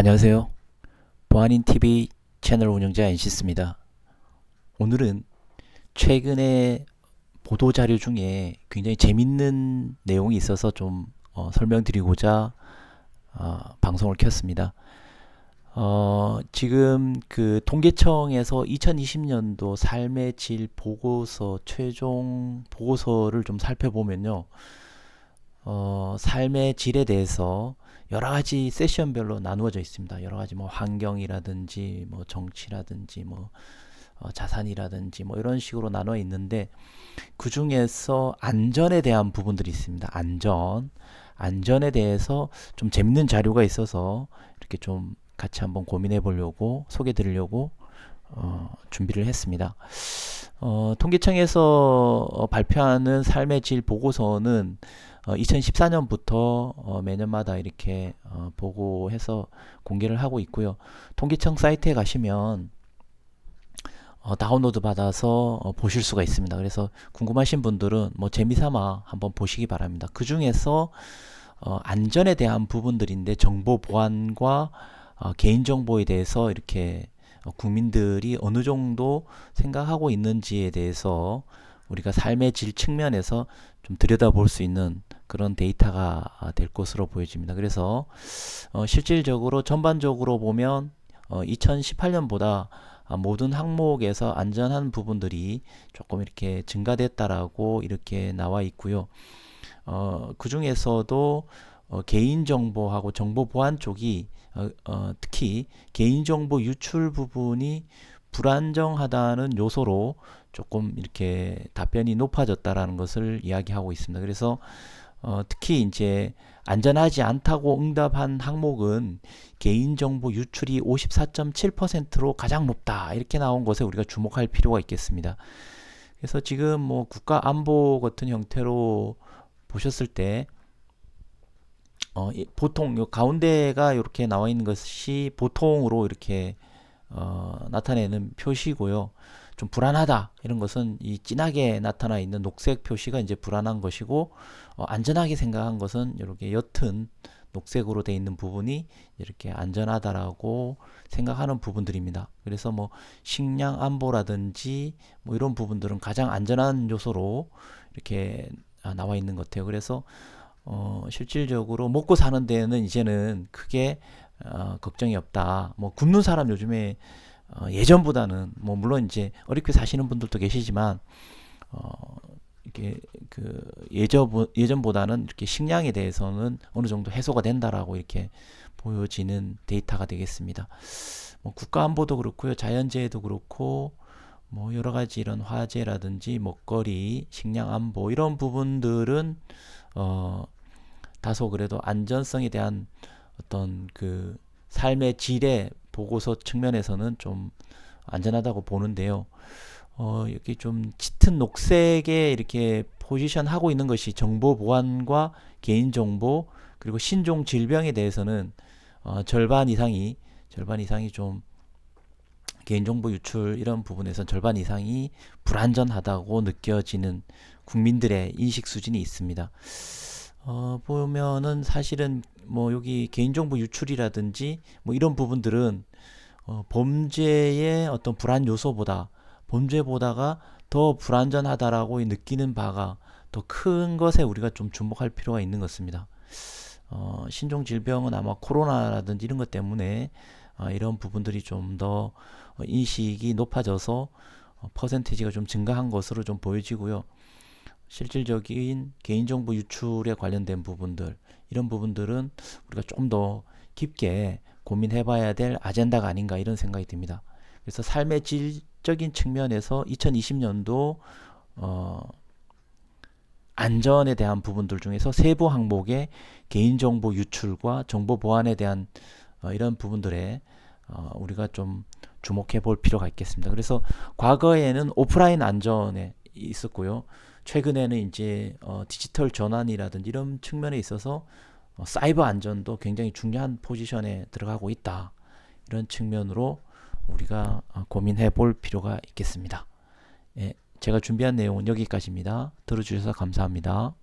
안녕하세요. 보안인 TV 채널 운영자 엔시스입니다. 오늘은 최근에 보도 자료 중에 굉장히 재밌는 내용이 있어서 좀 어, 설명드리고자 어, 방송을 켰습니다. 어, 지금 그 통계청에서 2020년도 삶의 질 보고서 최종 보고서를 좀 살펴보면요. 어, 삶의 질에 대해서 여러 가지 세션별로 나누어져 있습니다. 여러 가지 뭐 환경이라든지 뭐 정치라든지 뭐 어, 자산이라든지 뭐 이런 식으로 나눠 있는데 그 중에서 안전에 대한 부분들이 있습니다. 안전, 안전에 대해서 좀 재밌는 자료가 있어서 이렇게 좀 같이 한번 고민해 보려고 소개 드리려고 어, 준비를 했습니다. 어, 통계청에서 어, 발표하는 삶의 질 보고서는 어, 2014년부터 어, 매년마다 이렇게 어, 보고해서 공개를 하고 있고요. 통계청 사이트에 가시면 어, 다운로드 받아서 어, 보실 수가 있습니다. 그래서 궁금하신 분들은 뭐 재미삼아 한번 보시기 바랍니다. 그 중에서 어, 안전에 대한 부분들인데 정보 보안과 어, 개인정보에 대해서 이렇게 어, 국민들이 어느 정도 생각하고 있는지에 대해서 우리가 삶의 질 측면에서 좀 들여다볼 수 있는 그런 데이터가 아, 될 것으로 보여집니다. 그래서 어, 실질적으로 전반적으로 보면 어, 2018년보다 아, 모든 항목에서 안전한 부분들이 조금 이렇게 증가됐다라고 이렇게 나와 있고요. 어, 그 중에서도 어, 개인정보하고 정보보안 쪽이 어, 어, 특히 개인정보 유출 부분이 불안정하다는 요소로 조금 이렇게 답변이 높아졌다라는 것을 이야기하고 있습니다. 그래서 어, 특히 이제 안전하지 않다고 응답한 항목은 개인정보 유출이 54.7%로 가장 높다 이렇게 나온 것에 우리가 주목할 필요가 있겠습니다. 그래서 지금 뭐 국가 안보 같은 형태로 보셨을 때 어, 보통 요 가운데가 이렇게 나와 있는 것이 보통으로 이렇게 어, 나타내는 표시고요. 좀 불안하다 이런 것은 이 진하게 나타나 있는 녹색 표시가 이제 불안한 것이고 어, 안전하게 생각한 것은 이렇게 옅은 녹색으로 되어 있는 부분이 이렇게 안전하다라고 생각하는 부분들입니다. 그래서 뭐 식량 안보라든지 뭐 이런 부분들은 가장 안전한 요소로 이렇게 아, 나와 있는 것 같아요. 그래서 어, 실질적으로 먹고 사는 데는 이제는 크게 어, 걱정이 없다. 뭐 굶는 사람 요즘에 어, 예전보다는 뭐 물론 이제 어렵게 사시는 분들도 계시지만 어, 이게 그 예전 예전보다는 이렇게 식량에 대해서는 어느 정도 해소가 된다라고 이렇게 보여지는 데이터가 되겠습니다. 뭐 국가 안보도 그렇고요, 자연재해도 그렇고 뭐 여러 가지 이런 화재라든지 먹거리, 식량 안보 이런 부분들은 어 다소 그래도 안전성에 대한 어떤 그 삶의 질의 보고서 측면에서는 좀 안전하다고 보는데요. 어, 이렇게 좀 짙은 녹색에 이렇게 포지션 하고 있는 것이 정보 보안과 개인정보 그리고 신종 질병에 대해서는 어, 절반 이상이 절반 이상이 좀 개인정보 유출 이런 부분에서 절반 이상이 불안전하다고 느껴지는 국민들의 인식 수준이 있습니다. 어, 보면은 사실은 뭐 여기 개인정보 유출이라든지 뭐 이런 부분들은 어, 범죄의 어떤 불안 요소보다 범죄보다가 더 불안전하다라고 느끼는 바가 더 큰 것에 우리가 좀 주목할 필요가 있는 것입니다. 어, 신종 질병은 아마 코로나라든지 이런 것 때문에 어, 이런 부분들이 좀 더 인식이 높아져서 어, 퍼센테이지가 좀 증가한 것으로 좀 보여지고요. 실질적인 개인정보 유출에 관련된 부분들 이런 부분들은 우리가 좀 더 깊게 고민해 봐야 될 아젠다가 아닌가 이런 생각이 듭니다. 그래서 삶의 질적인 측면에서 2020년도 어, 안전에 대한 부분들 중에서 세부 항목의 개인정보 유출과 정보 보안에 대한 어, 이런 부분들에 어, 우리가 좀 주목해 볼 필요가 있겠습니다. 그래서 과거에는 오프라인 안전에 있었고요. 최근에는 이제 어, 디지털 전환이라든지 이런 측면에 있어서 어, 사이버 안전도 굉장히 중요한 포지션에 들어가고 있다. 이런 측면으로 우리가 어, 고민해 볼 필요가 있겠습니다. 예, 제가 준비한 내용은 여기까지입니다. 들어주셔서 감사합니다.